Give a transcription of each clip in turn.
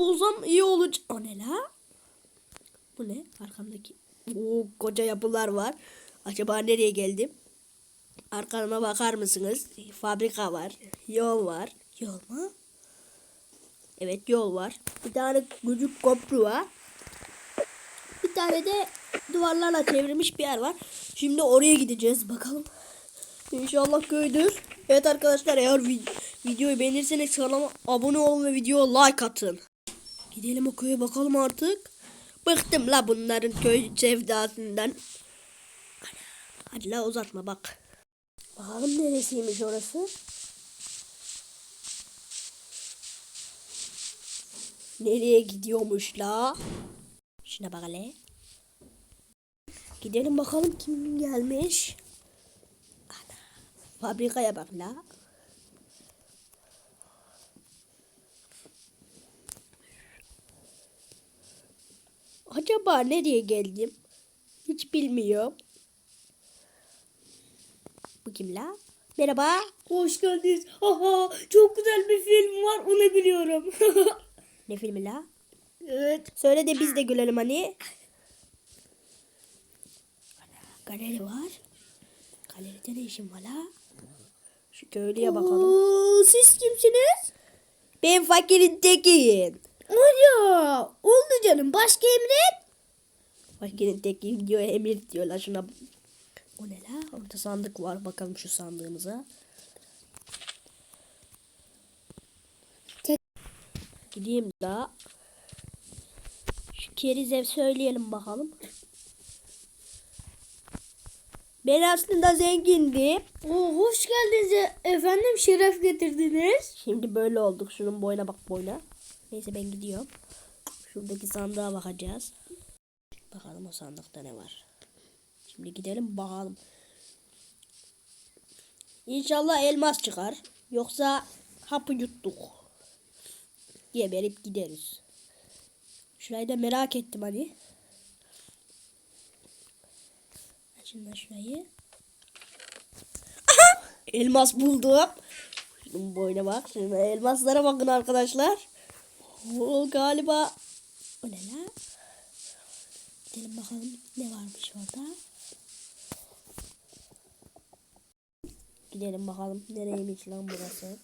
Bulsam iyi olacak. O ne la? Bu ne? Arkamdaki. Oo, koca yapılar var. Acaba nereye geldim? Arkama bakar mısınız? Fabrika var. Yol var. Yol mu? Evet yol var. Bir tane küçük köprü var. Bir tane de duvarlarla çevrilmiş bir yer var. Şimdi oraya gideceğiz bakalım. İnşallah köydür. Evet arkadaşlar eğer vid- videoyu beğenirseniz kanalıma abone olun ve videoya like atın. Gidelim o köye bakalım artık. Bıktım la bunların köy sevdasından. Ana, Hadi la uzatma bak. Bakalım neresiymiş orası. Nereye gidiyormuş la? Şuna bak. Gidelim bakalım kim gelmiş. Ana, fabrikaya bak la. Acaba nereye geldim? Hiç bilmiyorum. Bu kim la? Merhaba. Hoş geldiniz. Aha, çok güzel bir film var. Onu biliyorum. Ne filmi la? evet. Söyle de biz de gülelim hani. Galeri var. Galeride ne işin var la? Şu köylüye bakalım. Oo, siz kimsiniz? Ben fakirin tekiyim. Aya, oldu canım. Başka emret? Fakirin tekiyim diyor emir diyorlar şuna. O ne la? Orada sandık var. Bakalım şu sandığımıza. Tek- Gideyim daha. Şu kerize söyleyelim bakalım. Ben aslında zengindim. Oo, hoş geldiniz e- efendim. Şeref getirdiniz. Şimdi böyle olduk. Şunun boyuna bak boyuna. Neyse ben gidiyorum. Şuradaki sandığa bakacağız. Bakalım o sandıkta ne var. Şimdi gidelim bakalım. İnşallah elmas çıkar. Yoksa hapı yuttuk. Geberip gideriz. Şurayı da merak ettim hani. Açın da şurayı. Aha! Elmas buldum. Şunun boyuna bak. Şuna elmaslara bakın arkadaşlar. Oo, galiba o ne la? Gidelim bakalım ne varmış orada. Gidelim bakalım nereymiş lan burası.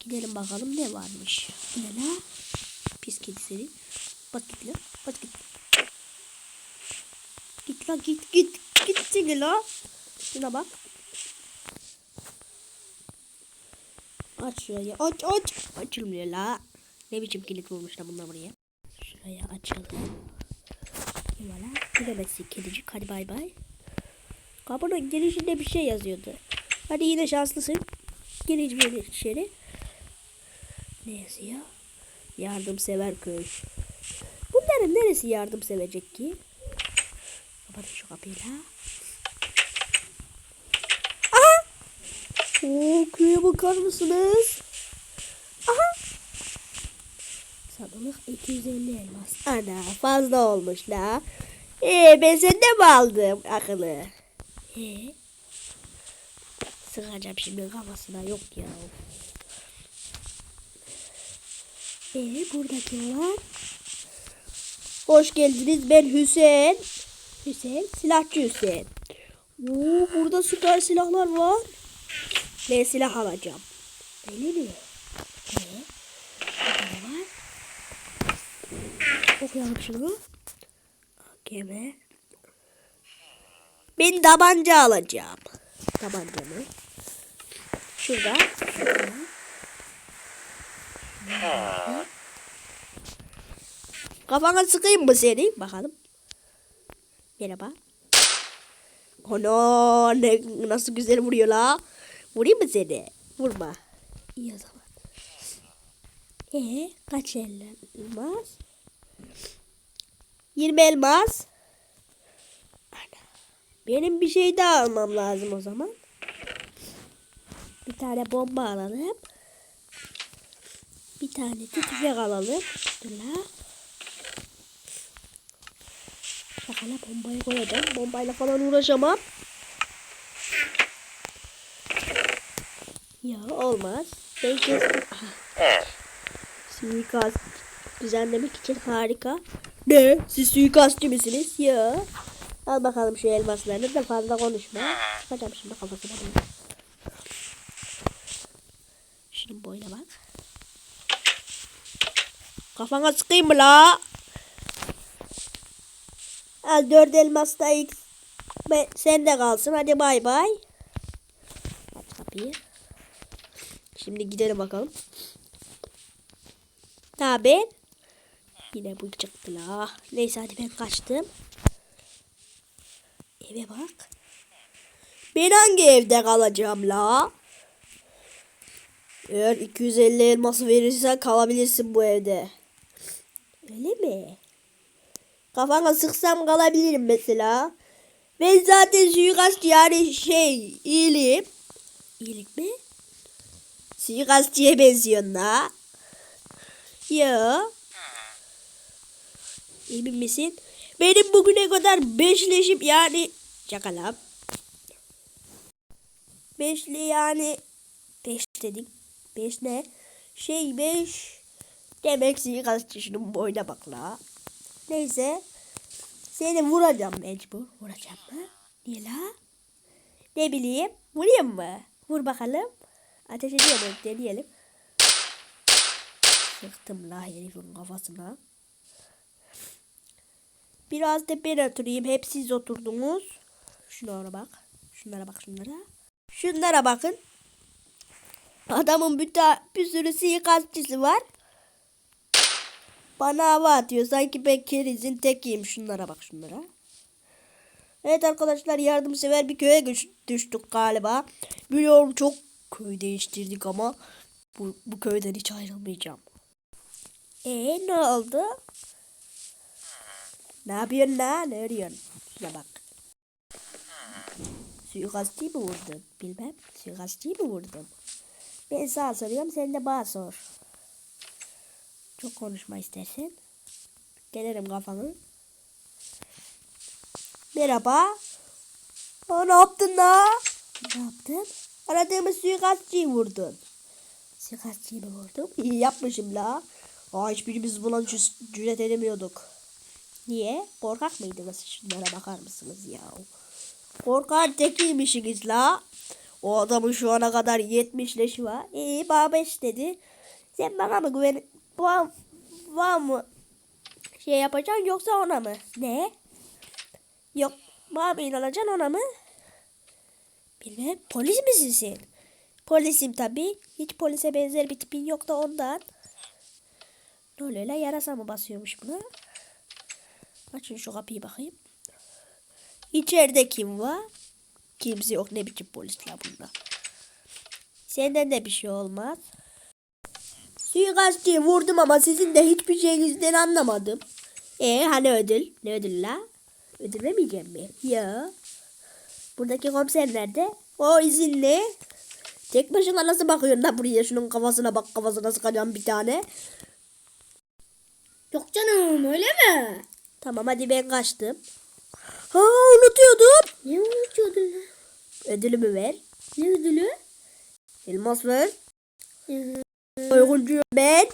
Gidelim bakalım ne varmış. Bu ne la? Pis kedi seni. Bak git lan. Bak git. Git lan git git. Git seni la. Şuna bak. Aç şurayı. Aç aç. Açılmıyor la. Ne biçim kilit vurmuş da bunlar buraya. Şuraya açalım. Valla. Bilemezsin kedicik. Hadi bay bay. Kapının girişinde bir şey yazıyordu. Hadi yine şanslısın. Giriş bir içeri. Ne yazıyor? Yardımsever köy. Bunların neresi yardım sevecek ki? Kapatın şu kapıyı la. Aha! Oo, köye bakar mısınız? Aha! Sanırım 250 elmas. Ana fazla olmuş la. Ee, ben senden mi aldım akıllı? Ee? Sıkacağım şimdi kafasına yok ya. Ee burada kim var? Hoş geldiniz ben Hüseyin. Hüseyin silahçı Hüseyin. Oo, burada süper silahlar var. Ben silah alacağım. Öyle mi? Ee, burada ne var? Okuyalım şunu. Gemi. Ben tabanca alacağım. Tabanca mı? Şurada. Şurada. Kafana sıkayım mı seni? Bakalım. Merhaba. Ono ne nasıl güzel vuruyor la. Vurayım mı seni? Vurma. İyi o zaman. Ee, kaç elmas? 20 elmas. Benim bir şey daha almam lazım o zaman. Bir tane bomba alalım. Bir tane tüfek alalım. La. Şakala bombayı koyacağım. Bombayla falan uğraşamam. Ya olmaz. Aha. Suikast düzenlemek için harika. Ne? Siz suikastçı misiniz? Ya. Al bakalım şu elmaslarını da fazla konuşma. Çıkacağım şimdi kafasına bunu. Şunun boyuna bak. Kafana sıkayım mı la? Al dört elmas da ilk ben, sen de kalsın. Hadi bay bay. Aç kapıyı. Şimdi gidelim bakalım. Ne haber? Yine bu çıktı la. Neyse hadi ben kaçtım. Eve bak. Ben hangi evde kalacağım la? Eğer 250 elması verirsen kalabilirsin bu evde. Öyle mi? Kafana sıksam kalabilirim mesela. Ben zaten suikastçı yani şey iyiyim. İyilik mi? Suikastçıya benziyorsun la. Ya. Emin misin? Benim bugüne kadar beşleşim yani çakalam. Beşli yani beş dedim. Beş ne? Şey beş. Demek suikastçı şunun boyuna bak la. Neyse. Seni vuracağım mecbur. Vuracağım mı? Niye la? Ne bileyim. Vurayım mı? Vur bakalım. Ateş ediyor mu? Deneyelim. Sıktım la herifin kafasına. Biraz da ben oturayım. Hep siz oturdunuz. Şunlara bak. Şunlara bak şunlara. Şunlara bakın. Adamın bir, bir sürü suikastçısı var. Bana hava atıyor. Sanki ben kerizin tekiyim. Şunlara bak şunlara. Evet arkadaşlar yardımsever bir köye düştük galiba. Biliyorum çok köy değiştirdik ama bu, bu köyden hiç ayrılmayacağım. Ee ne oldu? Ne yapıyorsun lan? Ne arıyorsun? Şuna bak. Suikastçıyı mı vurdun? Bilmem. Suikastçıyı mı vurdun? Ben sana soruyorum sen de bana sor. Çok konuşma istersen. Gelirim kafanı. Merhaba. Aa, ne yaptın la? Ne yaptın? Aradığımız suikastçıyı vurdun. Suikastçıyı mı vurdum? İyi yapmışım la. Aa, hiçbirimiz buna cüret edemiyorduk. Niye? Korkak mıydınız? Şunlara bakar mısınız ya? Korkak tekiymişsiniz la. O adamın şu ana kadar 70 leşi var. İyi 5 dedi. Sen bana mı güven... Var, var mı şey yapacaksın yoksa ona mı? Ne? Yok bana mı inanacaksın ona mı? Bilmem. Polis misin sen? Polisim tabi. Hiç polise benzer bir tipin yok da ondan. Ne oluyor? Yarasa mı basıyormuş buna? Açın şu kapıyı bakayım. İçeride kim var? Kimse yok. Ne biçim polisler bunda. Senden de bir şey olmaz. Suikastçıyı vurdum ama sizin de hiçbir şeyinizden anlamadım. E hani ödül? Ne ödül la? Ödül vermeyeceğim mi? Ya. Buradaki komiser nerede? O izinli. Tek başına nasıl bakıyorsun da buraya? Şunun kafasına bak kafasına sıkacağım bir tane. Yok canım öyle mi? Tamam hadi ben kaçtım. Ha unutuyordum. Ne unutuyordun lan? Ödülümü ver. Ne ödülü? Elmas ver. Ee, Uyguncuyum ben.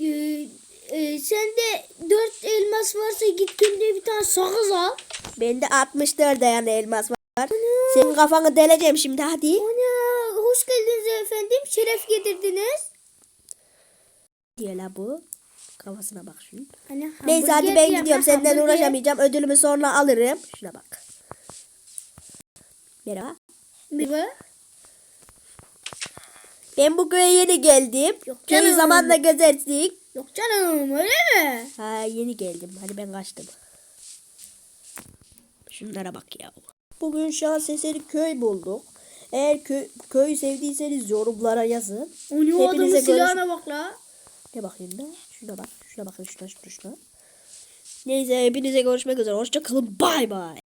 e, e, sende dört elmas varsa git kendine bir tane sakız al. Bende 64 tane elmas var. Senin kafanı deleceğim şimdi hadi. Ana hoş geldiniz efendim. Şeref getirdiniz. Diyor la bu. Kafasına bak şunun. Hani Neyse hadi ben gidiyorum. Senden hamburger. uğraşamayacağım. Ödülümü sonra alırım. Şuna bak. Merhaba. Merhaba. Ben bu köye yeni geldim. Yok Köyü canım. zamanla gezerdik. Yok canım öyle mi? Ha yeni geldim. Hadi ben kaçtım. Şunlara bak ya. Bugün şans eseri köy bulduk. Eğer köy, köyü sevdiyseniz yorumlara yazın. O ne o adamın silahına bak la. Ne bakayım da? Şuna bak. Şuna bakın şuna şuna şuna. Neyse hepinize görüşmek üzere. Hoşça kalın. Bay bay.